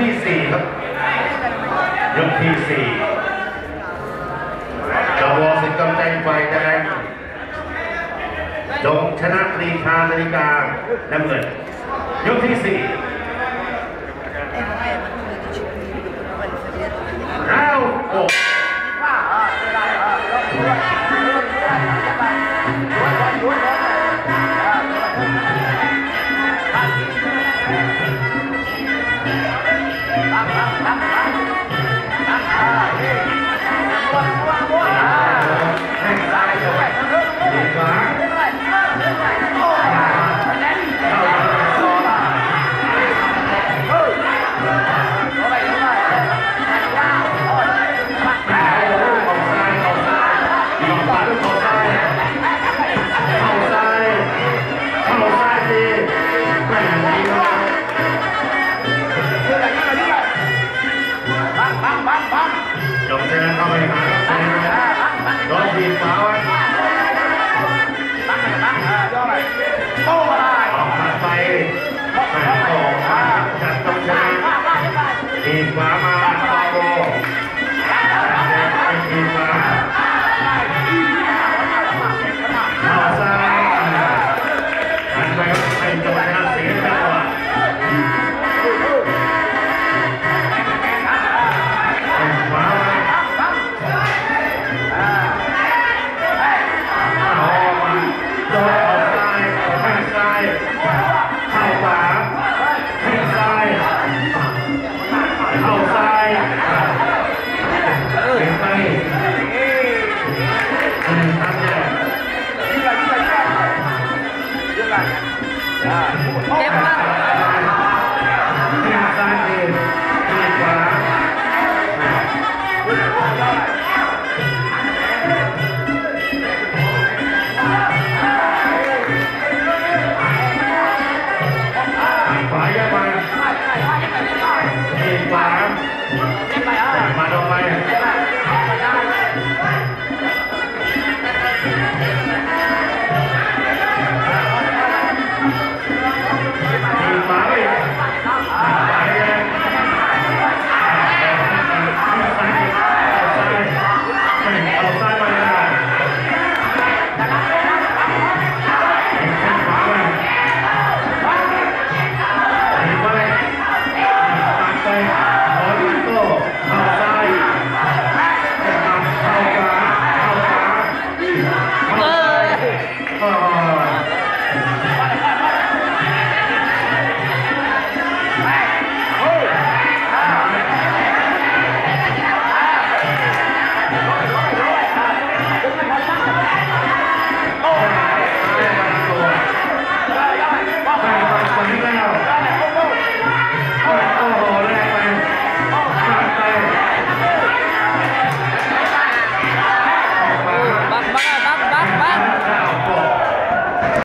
ที่สี่ครับ ยกที่สี่กวอสิกำแดงไฟแดงจงชนะปรีชานาฬิกาน้ำเงินยกที่สี่ Ha, ha, ha, ha! บังบังจงเจริญเข้าไปหาโดนบีบสาวตั้งตั้งย่อยโต้มาได้ออกมาไปแฝงของจัดจงเจริญบีบสาว เจ็บมาก